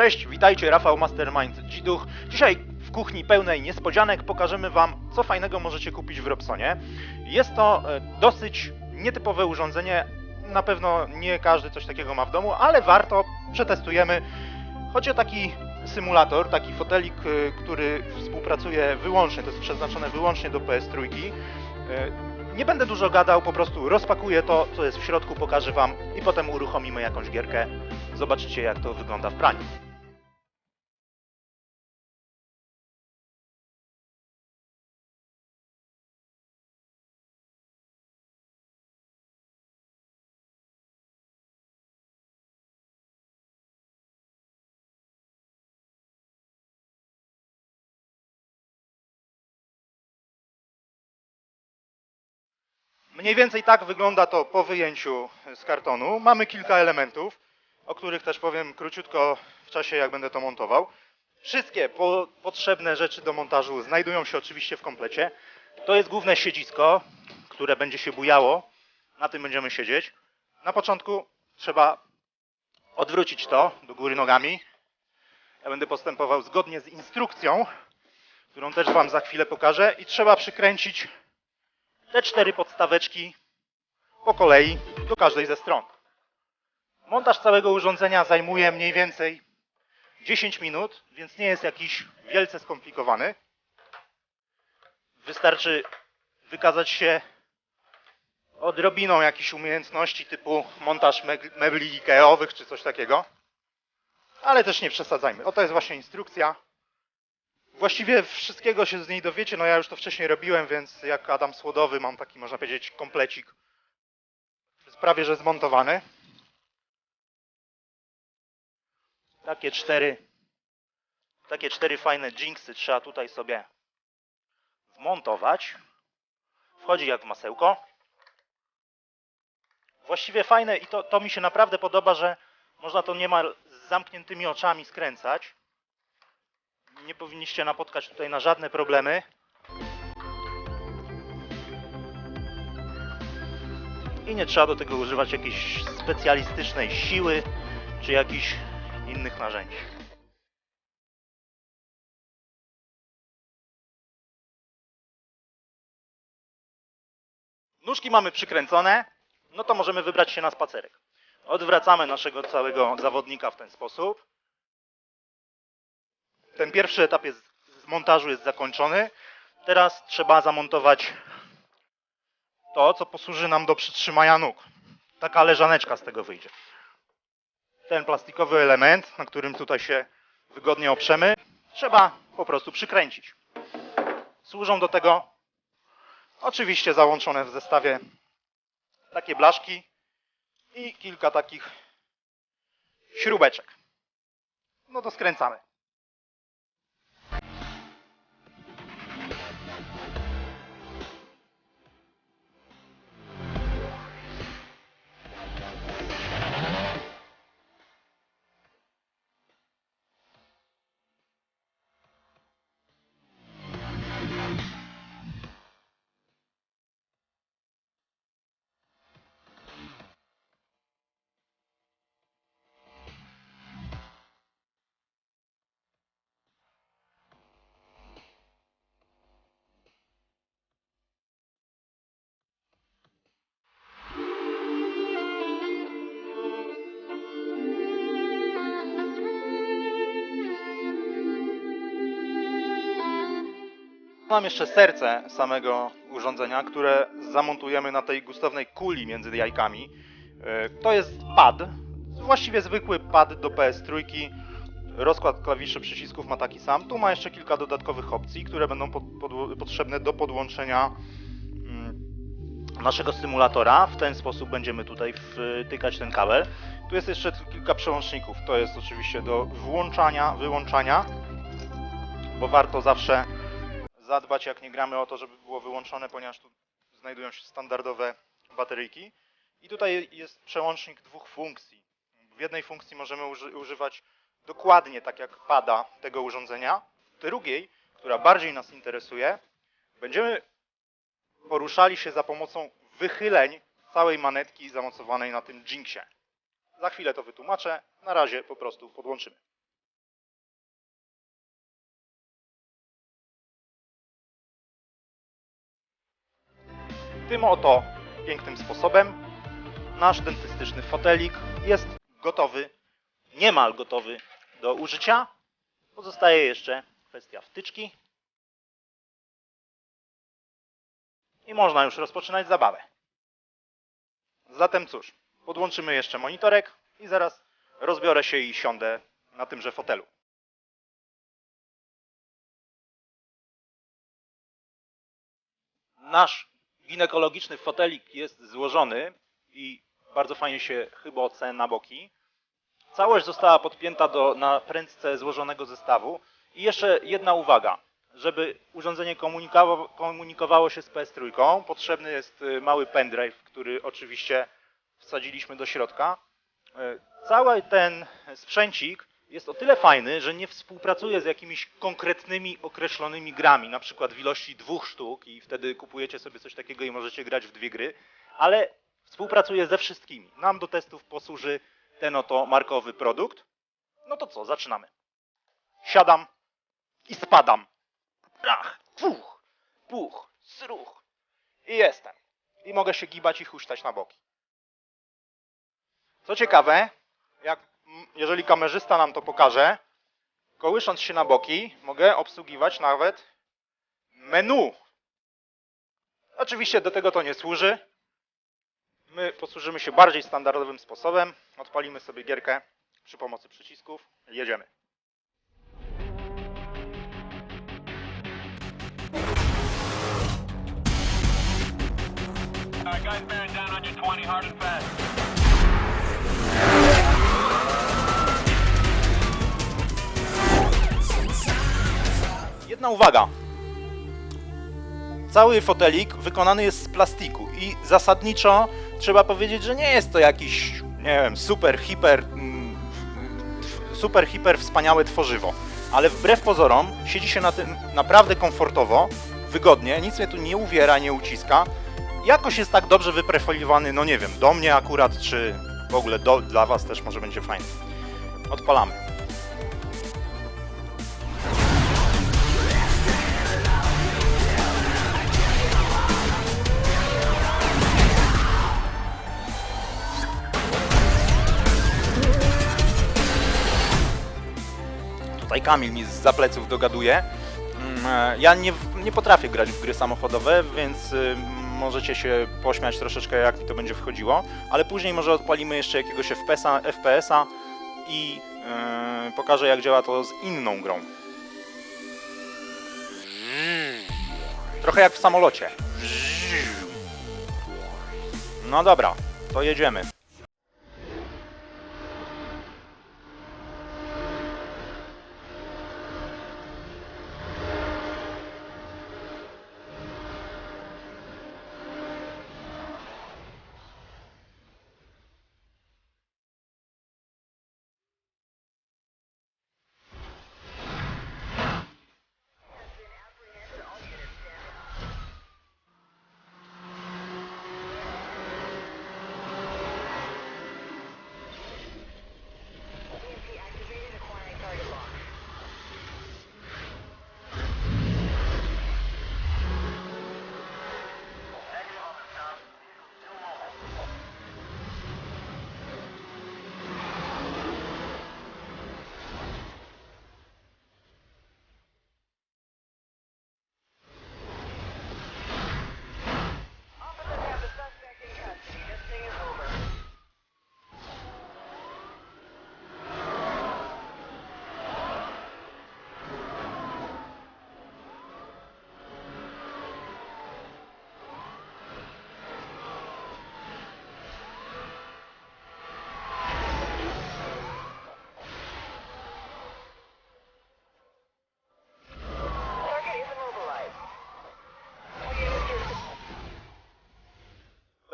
Cześć, witajcie, Rafał Mastermind Dziduch. Dzisiaj w kuchni pełnej niespodzianek pokażemy Wam, co fajnego możecie kupić w Robsonie. Jest to e, dosyć nietypowe urządzenie, na pewno nie każdy coś takiego ma w domu, ale warto, przetestujemy. Chodzi o taki symulator, taki fotelik, e, który współpracuje wyłącznie, to jest przeznaczone wyłącznie do PS3. E, Nie będę dużo gadał, po prostu rozpakuję to, co jest w środku, pokażę Wam i potem uruchomimy jakąś gierkę. Zobaczycie, jak to wygląda w praniu. Mniej więcej tak wygląda to po wyjęciu z kartonu. Mamy kilka elementów, o których też powiem króciutko w czasie, jak będę to montował. Wszystkie po, potrzebne rzeczy do montażu znajdują się oczywiście w komplecie. To jest główne siedzisko, które będzie się bujało. Na tym będziemy siedzieć. Na początku trzeba odwrócić to do góry nogami. Ja będę postępował zgodnie z instrukcją, którą też Wam za chwilę pokażę. I trzeba przykręcić te cztery podstaweczki po kolei do każdej ze stron. Montaż całego urządzenia zajmuje mniej więcej 10 minut, więc nie jest jakiś wielce skomplikowany. Wystarczy wykazać się odrobiną jakichś umiejętności typu montaż mebli Ikeowych czy coś takiego. Ale też nie przesadzajmy. Oto jest właśnie instrukcja. Właściwie wszystkiego się z niej dowiecie, no ja już to wcześniej robiłem, więc jak Adam Słodowy mam taki, można powiedzieć, komplecik. Prawie, że zmontowany. Takie cztery, takie cztery fajne jinxy trzeba tutaj sobie wmontować. Wchodzi jak w masełko. Właściwie fajne i to, to mi się naprawdę podoba, że można to niemal z zamkniętymi oczami skręcać nie powinniście napotkać tutaj na żadne problemy. I nie trzeba do tego używać jakiejś specjalistycznej siły czy jakichś innych narzędzi. Nóżki mamy przykręcone, no to możemy wybrać się na spacerek. Odwracamy naszego całego zawodnika w ten sposób ten pierwszy etap jest, z montażu jest zakończony. Teraz trzeba zamontować to, co posłuży nam do przytrzymania nóg. Taka leżaneczka z tego wyjdzie. Ten plastikowy element, na którym tutaj się wygodnie oprzemy, trzeba po prostu przykręcić. Służą do tego oczywiście załączone w zestawie takie blaszki i kilka takich śrubeczek. No to skręcamy. Mam jeszcze serce samego urządzenia, które zamontujemy na tej gustownej kuli między jajkami. E, To jest pad, właściwie zwykły pad do PS3. Rozkład klawiszy przycisków ma taki sam. Tu ma jeszcze kilka dodatkowych opcji, które będą pod, pod, potrzebne do podłączenia mm, naszego symulatora. W ten sposób będziemy tutaj wtykać ten kabel. Tu jest jeszcze kilka przełączników. To jest oczywiście do włączania, wyłączania, bo warto zawsze zadbać, jak nie gramy o to, żeby było wyłączone, ponieważ tu znajdują się standardowe bateryjki. I tutaj jest przełącznik dwóch funkcji. W jednej funkcji możemy uży używać dokładnie tak jak pada tego urządzenia. W drugiej, która bardziej nas interesuje, będziemy poruszali się za pomocą wychyleń całej manetki zamocowanej na tym Jinxie. Za chwilę to wytłumaczę. Na razie po prostu podłączymy. Tym oto pięknym sposobem nasz dentystyczny fotelik jest gotowy, niemal gotowy do użycia. Pozostaje jeszcze kwestia wtyczki. I można już rozpoczynać zabawę. Zatem cóż, podłączymy jeszcze monitorek i zaraz rozbiorę się i siądę na tymże fotelu. Nasz ginekologiczny fotelik jest złożony i bardzo fajnie się chyboce na boki. Całość została podpięta do, na prędce złożonego zestawu. I jeszcze jedna uwaga. Żeby urządzenie komunikowało, komunikowało się z PS3, potrzebny jest y, mały pendrive, który oczywiście wsadziliśmy do środka. Y, Cały ten sprzęcik jest o tyle fajny, że nie współpracuje z jakimiś konkretnymi, określonymi grami, na przykład w ilości dwóch sztuk i wtedy kupujecie sobie coś takiego i możecie grać w dwie gry, ale współpracuje ze wszystkimi. Nam do testów posłuży ten oto markowy produkt. No to co, zaczynamy. Siadam i spadam. Ach, puch, puch, sruch. I jestem. I mogę się gibać i huśtać na boki. Co ciekawe, jak, jeżeli kamerzysta nam to pokaże, kołysząc się na boki, mogę obsługiwać nawet menu. Oczywiście do tego to nie służy. My posłużymy się bardziej standardowym sposobem. Odpalimy sobie gierkę przy pomocy przycisków. Jedziemy. Guys, bearing down on your 20, hard and fast. Jedna uwaga. Cały fotelik wykonany jest z plastiku i zasadniczo trzeba powiedzieć, że nie jest to jakiś, nie wiem, super, hiper, mm, super, hiper wspaniałe tworzywo. Ale wbrew pozorom siedzi się na tym naprawdę komfortowo, wygodnie, nic mnie tu nie uwiera, nie uciska. Jakoś jest tak dobrze wyprofilowany, no nie wiem, do mnie akurat, czy w ogóle do, dla Was też może będzie fajnie. Odpalamy. Tutaj Kamil mi z pleców dogaduje. Mm, e, Ja nie, nie potrafię grać w gry samochodowe, więc y, możecie się pośmiać troszeczkę jak mi to będzie wchodziło, ale później może odpalimy jeszcze jakiegoś FPS-a, FPS-a i y, pokażę jak działa to z inną grą. Trochę jak w samolocie. No dobra, to jedziemy.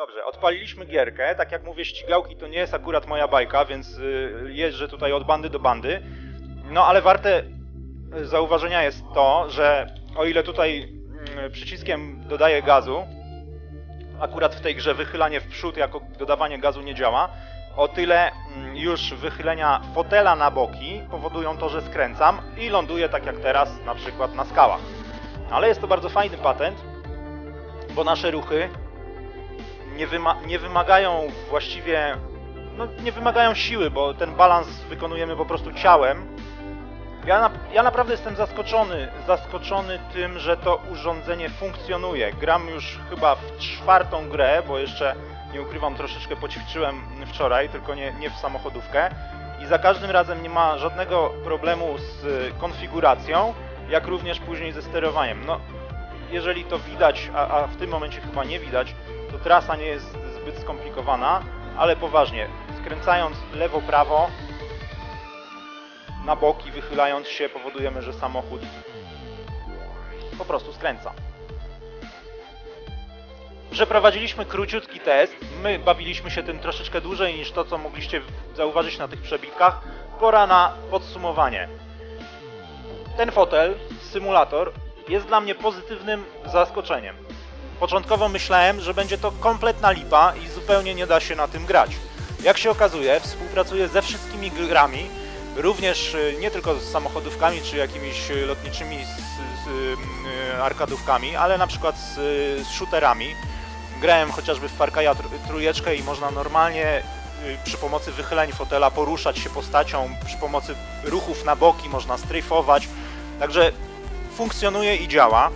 Dobrze, odpaliliśmy gierkę. Tak jak mówię, ścigałki to nie jest akurat moja bajka, więc y, jeżdżę tutaj od bandy do bandy. No ale warte y, zauważenia jest to, że o ile tutaj mm, przyciskiem dodaję gazu, akurat w tej grze wychylanie w przód jako dodawanie gazu nie działa, o tyle mm, już wychylenia fotela na boki powodują to, że skręcam i ląduję tak jak teraz, na przykład na skałach. Ale jest to bardzo fajny patent, bo nasze ruchy nie, wyma- nie wymagają właściwie, no nie wymagają siły, bo ten balans wykonujemy po prostu ciałem. Ja, na, ja naprawdę jestem zaskoczony, zaskoczony tym, że to urządzenie funkcjonuje. Gram już chyba w czwartą grę, bo jeszcze nie ukrywam, troszeczkę poćwiczyłem wczoraj, tylko nie, nie w samochodówkę. I za każdym razem nie ma żadnego problemu z konfiguracją, jak również później ze sterowaniem. No, jeżeli to widać, a, a w tym momencie chyba nie widać, to trasa nie jest zbyt skomplikowana, ale poważnie, skręcając lewo-prawo, na boki, wychylając się, powodujemy, że samochód po prostu skręca. Przeprowadziliśmy króciutki test. My bawiliśmy się tym troszeczkę dłużej niż to, co mogliście zauważyć na tych przebitkach. Pora na podsumowanie. Ten fotel, symulator, jest dla mnie pozytywnym zaskoczeniem. Początkowo myślałem, że będzie to kompletna lipa i zupełnie nie da się na tym grać. Jak się okazuje, współpracuję ze wszystkimi grami, również y, nie tylko z samochodówkami czy jakimiś y, lotniczymi z, z, y, arkadówkami, ale na przykład z, z shooterami. Grałem chociażby w Far Cry'a tr- trójeczkę i można normalnie przy pomocy wychyleń fotela poruszać się postacią, przy pomocy ruchów na boki można strajfować. Także funkcjonuje i działa.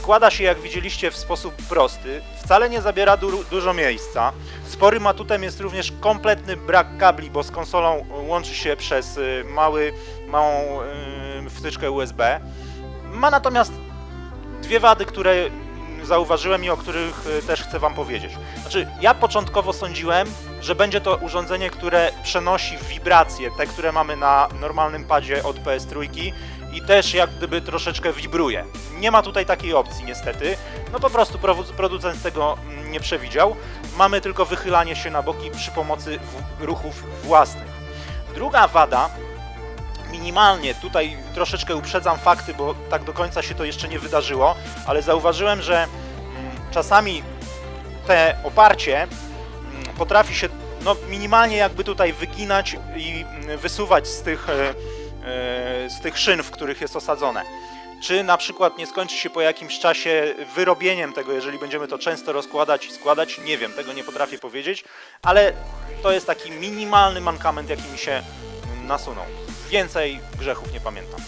Składa się, jak widzieliście, w sposób prosty. Wcale nie zabiera du dużo miejsca. Sporym atutem jest również kompletny brak kabli, bo z konsolą łączy się przez y, mały, małą y, wtyczkę USB. Ma natomiast dwie wady, które mm, zauważyłem i o których y, też chcę Wam powiedzieć. Znaczy, ja początkowo sądziłem, że będzie to urządzenie, które przenosi wibracje, te, które mamy na normalnym padzie od PS3 i też jak gdyby troszeczkę wibruje. Nie ma tutaj takiej opcji niestety. No po prostu producent tego mm, nie przewidział. Mamy tylko wychylanie się na boki przy pomocy ruchów własnych. Druga wada minimalnie, tutaj troszeczkę uprzedzam fakty, bo tak do końca się to jeszcze nie wydarzyło, ale zauważyłem, że mm, czasami te oparcie mm, potrafi się no, minimalnie jakby tutaj wyginać i wysuwać z tych, e, z tych szyn, w których jest osadzone. Czy na przykład nie skończy się po jakimś czasie wyrobieniem tego, jeżeli będziemy to często rozkładać i składać? Nie wiem, tego nie potrafię powiedzieć, ale to jest taki minimalny mankament, jaki mi się nasunął. Więcej grzechów nie pamiętam.